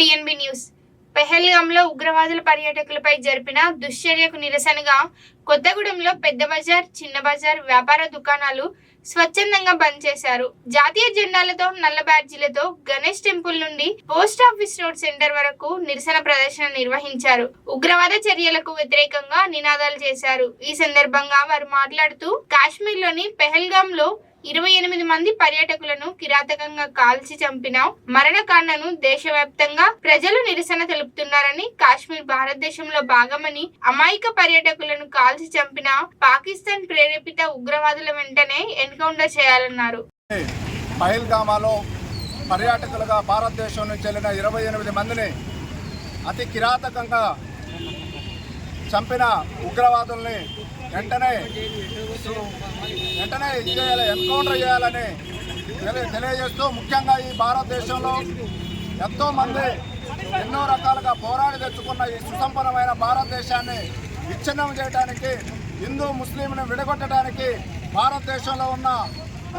DNB news. పెహల్గంలో ఉగ్రవాదుల పర్యాటకులపై జరిపిన దుశ్చర్యకు నిరసనగా కొత్తగూడెంలో పెద్ద బజార్ చిన్న బజార్ వ్యాపార దుకాణాలు స్వచ్ఛందంగా బంద్ చేశారు. జాతీయ జెండాలతో నల్ల బ్యాడ్జీలతో గణేష్ టెంపుల్ నుండి పోస్ట్ ఆఫీస్ రోడ్ సెంటర్ వరకు నిరసన ప్రదర్శన నిర్వహించారు. ఉగ్రవాద చర్యలకు వ్యతిరేకంగా నినాదాలు చేశారు. ఈ సందర్భంగా వారు మాట్లాడుతూ కాశ్మీర్లోని పెహల్గాంలో ఇరవై ఎనిమిది మంది పర్యాటకులను కిరాతకంగా కాల్చి చంపిన. మరణకాండను దేశవ్యాప్తంగా ప్రజలు నిరసన తెలుపుతున్నారని కాశ్మీర్ భారతదేశంలో భాగమని అమాయక పర్యాటకులను కాల్చి చంపిన పాకిస్తాన్ ప్రేరేపిత ఉగ్రవాదుల వెంటనే ఎన్కౌంటర్ చేయాలన్నారు. పహల్గామాలో పర్యాటకులుగా భారతదేశం నుంచి వెళ్ళిన ఇరవై ఎనిమిది మందిని అతి కిరాతకంగా చంపిన ఉగ్రవాదుల్ని వెంటనే వెంటనే ఇది చేయాలి ఎన్కౌంటర్ చేయాలని తెలి- తెలియజేస్తూ ముఖ్యంగా ఈ భారతదేశంలో ఎంతోమంది ఎన్నో రకాలుగా పోరాడి తెచ్చుకున్న ఈ సుసంపన్నమైన భారతదేశాన్ని విచ్ఛిన్నం చేయడానికి హిందూ ముస్లింను విడగొట్టడానికి భారతదేశంలో ఉన్న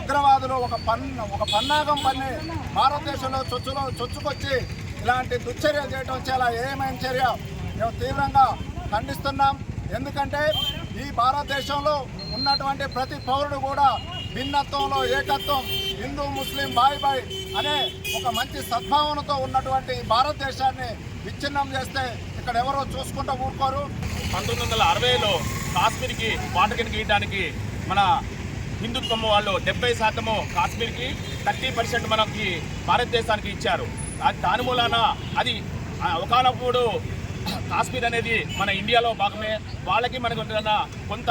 ఉగ్రవాదులు ఒక పన్న ఒక పన్నాగం పన్ని భారతదేశంలో చొచ్చులో చొచ్చుకొచ్చి ఇలాంటి దుశ్చర్య చేయడం చాలా ఏమైన చర్య? మేము తీవ్రంగా ఖండిస్తున్నాం. ఎందుకంటే ఈ భారతదేశంలో ఉన్నటువంటి ప్రతి పౌరుడు కూడా భిన్నత్వంలో ఏకత్వం హిందూ ముస్లిం బాయ్ బాయ్ అనే ఒక మంచి సద్భావనతో ఉన్నటువంటి భారతదేశాన్ని విచ్ఛిన్నం చేస్తే ఇక్కడ ఎవరో చూసుకుంటూ ఊరుకోరు. పంతొమ్మిది వందల అరవైలో కాశ్మీర్కి వాటకిని గీయడానికి మన హిందుత్వం వాళ్ళు డెబ్బై శాతము కాశ్మీర్కి థర్టీ పర్సెంట్ మనకి భారతదేశానికి ఇచ్చారు. దాని మూలాన అది ఒకనప్పుడు కాశ్మీర్ అనేది మన ఇండియాలో భాగమే. వాళ్ళకి మనకు కొంత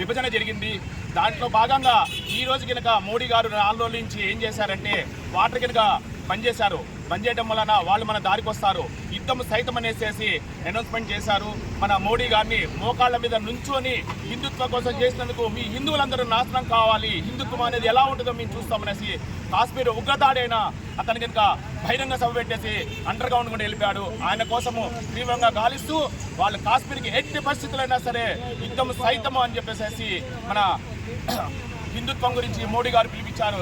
విభజన జరిగింది. దాంట్లో భాగంగా ఈ రోజు కనుక మోడీ గారు నాలుగు రోజుల నుంచి ఏం చేశారంటే వాటర్ కనుక బంద్ చేశారు. బంద్ చేయడం వలన వాళ్ళు మన దారికి వస్తారు. యుద్ధం సైతం అనేసేసి అనౌన్స్మెంట్ చేశారు. మన మోడీ గారిని మోకాళ్ళ మీద నుంచొని హిందుత్వం కోసం చేసినందుకు మీ హిందువులందరూ నాశనం కావాలి. హిందుత్వం అనేది ఎలా ఉంటుందో మేము చూస్తామనేసి కాశ్మీర్ ఉగ్రదాడైన అతని కనుక బహిరంగ సభ పెట్టేసి అండర్ గ్రౌండ్ కూడా వెళ్ళిపోయాడు. ఆయన కోసము తీవ్రంగా గాలిస్తూ వాళ్ళు కాశ్మీర్కి ఎట్టి పరిస్థితులైనా సరే యుద్ధం సైతము అని చెప్పేసి మన హిందుత్వం గురించి మోడీ గారు పిలిపించారు.